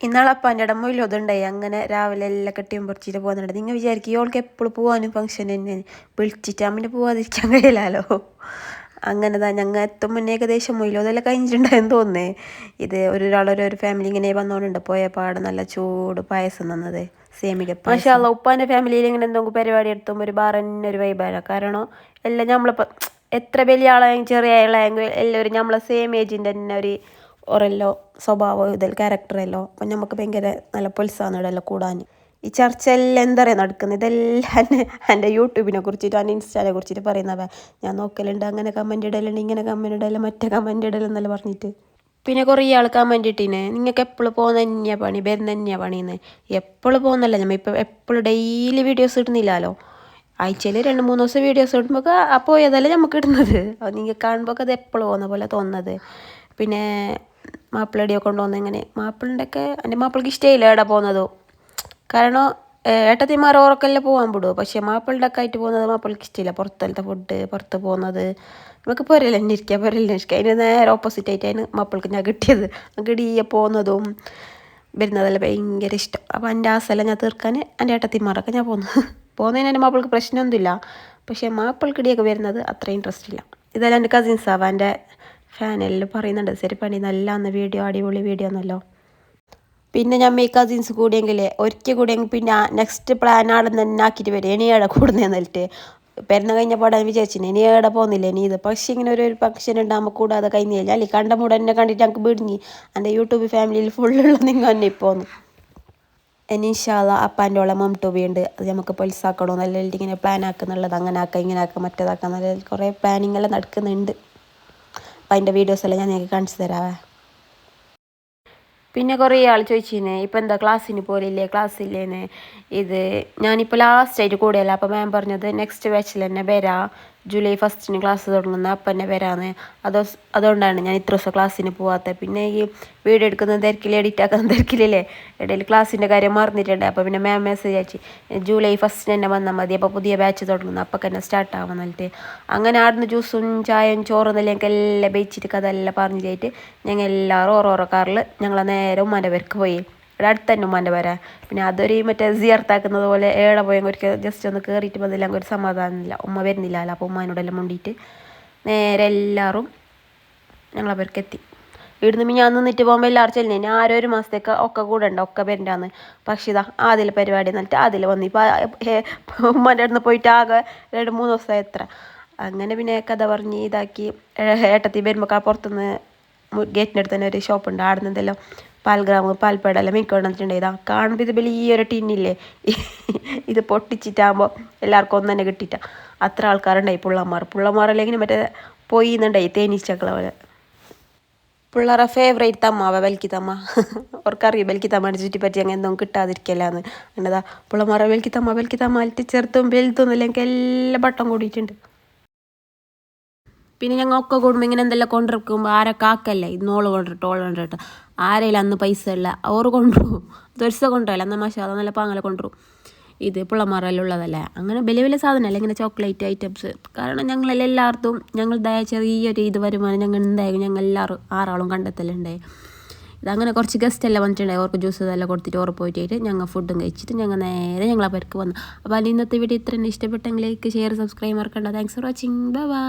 ഇന്നാളെ അപ്പാന്റെ ഇടം ഇതുണ്ടായി അങ്ങനെ രാവിലെ എല്ലാം കെട്ടിയും പറിച്ചിട്ട് പോകുന്നുണ്ട് നിങ്ങൾ വിചാരിക്കും ഓൾക്ക് എപ്പോഴും പോകാനും ഫംഗ്ഷൻ തന്നെ. വിളിച്ചിട്ട് അമ്മിനെ പോവാതിരിക്കാൻ കഴിയില്ലല്ലോ. അങ്ങനെ തന്നെ ഞങ്ങൾ എത്തും മുന്നേ ഏകദേശം മൊയിലോ അതെല്ലാം കഴിഞ്ഞിട്ടുണ്ടായെന്ന് തോന്നുന്നേ. ഇത് ഒരാളൊരു ഒരു ഫാമിലി ഇങ്ങനെ വന്നോണ്ട് പോയ പാട് നല്ല ചൂട് പായസം തന്നത്. സേമിക പക്ഷേ അല്ല ഉപ്പാന്റെ ഫാമിലിയിൽ ഇങ്ങനെ എന്തെങ്കിലും പരിപാടി എടുത്തും ഒരു ബാർ തന്നെ ഒരു വൈബാണ് കാരണം എല്ലാം നമ്മളിപ്പോൾ എത്ര വലിയ ആളായെങ്കിൽ ചെറിയ ആളായെങ്കിൽ എല്ലാവരും നമ്മളെ സെയിം ഏജിന്റെ തന്നെ ഒരു ഓരെല്ലോ സ്വഭാവം ഇതിൽ ക്യാരക്ടറല്ലോ അപ്പം നമുക്ക് ഭയങ്കര നല്ല പൊത്സാണ് ഇടല്ലോ കൂടാൻ ഈ ചർച്ചയെല്ലാം എന്താ പറയുക നടക്കുന്നത് ഇതെല്ലാം എന്റെ യൂട്യൂബിനെ കുറിച്ചിട്ട് എന്റെ ഇൻസ്റ്റാനെ കുറിച്ചിട്ട് പറയുന്നവ ഞാൻ നോക്കലുണ്ട് അങ്ങനെ കമന്റ് ഇടലുണ്ട് ഇങ്ങനെ കമന്റ് ഇടലും മറ്റേ കമന്റ് ഇടലെന്നല്ല പറഞ്ഞിട്ട്. പിന്നെ കുറേ ആൾ കമന്റ് ഇട്ടിനെ. നിങ്ങൾക്ക് എപ്പോഴും പോകുന്ന തന്നെയാണ് പണി വരുന്ന തന്നെയാണ് പണിയെന്ന് എപ്പോഴും പോകുന്നല്ല നമ്മൾ ഇപ്പോൾ എപ്പോഴും ഡെയിലി വീഡിയോസ് ഇടുന്നില്ലല്ലോ. ആഴ്ചയിൽ രണ്ട് മൂന്ന് ദിവസം വീഡിയോസ് ഇടുമ്പോൾ ആ പോയതല്ലേ നമുക്ക് ഇടുന്നത്. അത് നിങ്ങൾ കാണുമ്പോൾ അത് എപ്പോഴും പോകുന്ന പോലെ തോന്നുന്നത്. പിന്നെ മാപ്പിളടിയൊക്കെ കൊണ്ടുവന്ന് ഇങ്ങനെ മാപ്പിളിന്റെയൊക്കെ എന്റെ മാപ്പിളക്ക് ഇഷ്ടമില്ല എവിടെ പോകുന്നതോ. കാരണം ഏട്ടത്തിമാർ ഓർക്കെല്ലാം പോകാൻ വിടുമോ പക്ഷേ മാപ്പിളുടെ ഒക്കെ ആയിട്ട് പോകുന്നത് മാപ്പിളക്ക് ഇഷ്ടമില്ല പുറത്തലത്തെ ഫുഡ് പുറത്ത് പോകുന്നത്. നമുക്ക് പൊരല്ല എന്നെ ഇരിക്കുക പൊരല്ല ഇരിക്കുക അതിന് നേരെ ഓപ്പോസിറ്റ് ആയിട്ടാണ് മാപ്പിൾക്ക് ഞാൻ കിട്ടിയത്. ഗടിയെ പോകുന്നതും വരുന്നതെല്ലാം ഭയങ്കര ഇഷ്ടം. അപ്പോൾ എന്റെ ആസെല്ലാം ഞാൻ തീർക്കാൻ എന്റെ ഏട്ടത്തിമാരൊക്കെ ഞാൻ പോകുന്നത് പോകുന്നതിന് എന്റെ മാപ്പിൾക്ക് പ്രശ്നമൊന്നുമില്ല. പക്ഷേ മാപ്പിൾക്കിടിയൊക്കെ വരുന്നത് അത്ര ഇൻട്രസ്റ്റ് ഇല്ല. ഇതെല്ലാം എന്റെ കസിൻസ് ആവാം എന്റെ ഫാനെല്ലാം പറയുന്നുണ്ട്. ശരി പണി നല്ല അന്ന് വീഡിയോ അടിപൊളി വീഡിയോ എന്നല്ലോ പിന്നെ ഞാൻ മീ കസിൻസ് കൂടിയെങ്കിൽ ഒരിക്കൽ കൂടിയെങ്കിൽ പിന്നെ നെക്സ്റ്റ് പ്ലാൻ ആടെ തന്നെ ആക്കിയിട്ട് വരും. ഇനി ഏടെ കൂടുന്നതെന്നിട്ട് പെരുന്ന കഴിഞ്ഞപ്പോൾ ഞാൻ വിചാരിച്ചിന് ഇനി ഏടെ പോകുന്നില്ല? ഇനി ഇത്. പക്ഷേ ഇങ്ങനെ ഒരു ഫംഗ്ഷൻ ഉണ്ടാകുമ്പോൾ കൂടാതെ കഴിഞ്ഞില്ല അല്ലെങ്കിൽ കണ്ട മൂടെ എന്നെ കണ്ടിട്ട് ഞങ്ങൾക്ക് വിടുങ്ങി. എന്റെ യൂട്യൂബ് ഫാമിലിയിൽ ഫുള്ളുള്ള നിങ്ങൾ തന്നെ ഇപ്പോൾ ഇൻഷാല്ല അപ്പാന്റെ ടൂബി ഉണ്ട്. അത് നമുക്ക് പൊലിസാക്കണോ നല്ല ഇങ്ങനെ പ്ലാൻ ആക്കുന്നുള്ളത് അങ്ങനെ ആക്കാം ഇങ്ങനെ ആക്കാം മറ്റേതാക്കാം നല്ല കുറേ പ്ലാനിങ്ങെല്ലാം നടക്കുന്നുണ്ട്. അപ്പം അതിന്റെ വീഡിയോസ് എല്ലാം ഞാൻ നിങ്ങൾക്ക് കാണിച്ചു തരാവേ. പിന്നെ കുറേ ആൾ ചോദിച്ചിനെ ഇപ്പം എന്താ ക്ലാസ്സിന് പോലില്ലേ ക്ലാസ് ഇല്ലേന്ന് ഇത് ഞാനിപ്പോൾ ലാസ്റ്റ് ആയിട്ട് കൂടെയല്ല അപ്പോൾ മാം പറഞ്ഞത് നെക്സ്റ്റ് ബാച്ചിൽ തന്നെ വരാം. ജൂലൈ ഫസ്റ്റിന് ക്ലാസ് തുടങ്ങുന്ന അപ്പം തന്നെ വരാന്ന് അതോ അതുകൊണ്ടാണ് ഞാൻ ഇത്ര ദിവസം ക്ലാസ്സിന് പോവാത്തത് പിന്നെ ഈ വീഡിയോ എടുക്കുന്ന തിരക്കിൽ എഡിറ്റ് ആക്കുന്ന തിരക്കിലല്ലേ? ഇടയിൽ ക്ലാസ്സിന്റെ കാര്യം മറന്നിട്ടുണ്ട്. അപ്പോൾ പിന്നെ മാം മെസ്സേജ് അയച്ചു ജൂലൈ ഫസ്റ്റിന് തന്നെ വന്നാൽ മതി. അപ്പോൾ പുതിയ ബാച്ച് തുടങ്ങുന്നു അപ്പം തന്നെ സ്റ്റാർട്ട് ആവാൻ എന്നിട്ട് അങ്ങനെ ആടുന്ന ജ്യൂസും ചായയും ചോറും എല്ലാം എല്ലാം ബേച്ചിട്ട് കഥയെല്ലാം പറഞ്ഞിട്ട് ഞങ്ങൾ എല്ലാവരും ഓരോരോ കാറിൽ ഞങ്ങളെ നേരെ ഉമ്മാന്റെ പോയി. ഇവിടെ അടുത്ത് തന്നെ ഉമ്മാന്റെ വരാൻ പിന്നെ അതൊരു മറ്റേ സിയർത്താക്കുന്നത് പോലെ ഏടെ പോയെങ്കിൽ ഒരിക്കൽ ജസ്റ്റ് ഒന്ന് കയറിയിട്ട് വന്നില്ലെങ്കിൽ ഒരു സമാധാനമില്ല. ഉമ്മ വരുന്നില്ലല്ലോ അപ്പോൾ ഉമ്മാനോടെല്ലാം മുണ്ടിയിട്ട് നേരെ എല്ലാവരും ഞങ്ങളെ പേർക്ക് എത്തി. ഇവിടുന്ന് ഞാൻ നിന്നിട്ട് പോകുമ്പോൾ എല്ലാവരും ചെല്ലുന്നു. ഞാൻ ആരോ ഒരു മാസത്തേക്ക് ഒക്കെ കൂടെ ഉണ്ട് ഒക്കെ വരണ്ടാന്ന്. പക്ഷേ ഇതാ ആദ്യം പരിപാടി എന്നിട്ട് അതിൽ വന്നു. ഇപ്പം ഉമ്മാന്റെ അടുത്ത് പോയിട്ട് ആകെ രണ്ട് മൂന്ന് ദിവസം എത്ര അങ്ങനെ പിന്നെ കഥ പറഞ്ഞ് ഇതാക്കി ഏട്ടത്തി വരുമ്പോൾ പുറത്തുനിന്ന് ഗേറ്റിന്റെ അടുത്ത് തന്നെ ഒരു ഷോപ്പുണ്ട് ആടുന്ന എന്തെല്ലാം പാൽഗ്രാമ് പാൽപ്പേട എല്ലാം മിക്ക ഇതാ കാണുമ്പോൾ ഇത് വലിയൊരു ടിന്നില്ലേ ഇത് പൊട്ടിച്ചിട്ടാകുമ്പോൾ എല്ലാവർക്കും ഒന്നും തന്നെ കിട്ടിയിട്ട. അത്ര ആൾക്കാരുണ്ടായി. പുള്ളന്മാരെല്ലാം അല്ലെങ്കിൽ മറ്റേ എന്നുണ്ടായി തേനീച്ചക്കളെ പോലെ. പിള്ളേരെ ഫേവറേറ്റ് തമ്മാവ വെൽക്കി തമ്മ? അവർക്കറിയാം ബൽക്കി തമ്മയുടെ ചുറ്റിപ്പറ്റി അങ്ങനെ എന്തോ കിട്ടാതിരിക്കലാന്ന് എന്നതാ പിള്ളമാരെ വെൽക്കി തമ്മ വെൽക്കി തമ്മ. ചെറുത്തും വലുതും എല്ലാം എല്ലാ ബട്ടം കൂടിയിട്ടുണ്ട്. പിന്നെ ഞങ്ങൾ ഒക്കെ കൂടുമ്പോൾ ഇങ്ങനെ എന്തെല്ലാം കൊണ്ടിരിക്കുമ്പോൾ ആരെ കാക്കല്ലേ ഇന്നോൾ കൊണ്ടിട്ട് ഓൾ കൊണ്ടിട്ട് ആരെയും അന്ന് പൈസ ഇല്ല. അവർ കൊണ്ടുപോകും ദിവസം കൊണ്ടുപോയില്ല എന്നാൽ അത് നല്ല പാങ്ങല കൊണ്ടുപോകും ഇത് പിള്ളമാരെല്ലാം ഉള്ളതല്ലേ? അങ്ങനെ വലിയ വലിയ സാധനമല്ല ഇങ്ങനെ ചോക്ലേറ്റ് ഐറ്റംസ്. കാരണം ഞങ്ങളെല്ലാം എല്ലാവർക്കും ദയ ചെറിയൊരു ഇത് വരുമാനം ഞങ്ങൾ എന്തായാലും ഞങ്ങൾ എല്ലാവരും ആറാളും കണ്ടെത്തലുണ്ടേ. ഇതങ്ങനെ കുറച്ച് ഗസ്റ്റ് എല്ലാം വന്നിട്ടുണ്ടായി അവർക്ക് ജ്യൂസ് ഇതെല്ലാം കൊടുത്തിട്ട് ഓർ പോയിട്ട് ഞങ്ങൾ ഫുഡും കഴിച്ചിട്ട് ഞങ്ങൾ നേരെ ഞങ്ങളെ പേർക്ക് വന്നു. അപ്പോൾ അതിൽ ഇന്നത്തെ വീഡിയോ ഇത്രയും ഇഷ്ടപ്പെട്ടെങ്കിൽ ലൈക്ക് ഷെയർ സബ്സ്ക്രൈബ് മറക്കണ്ട. Thanks for watching bye bye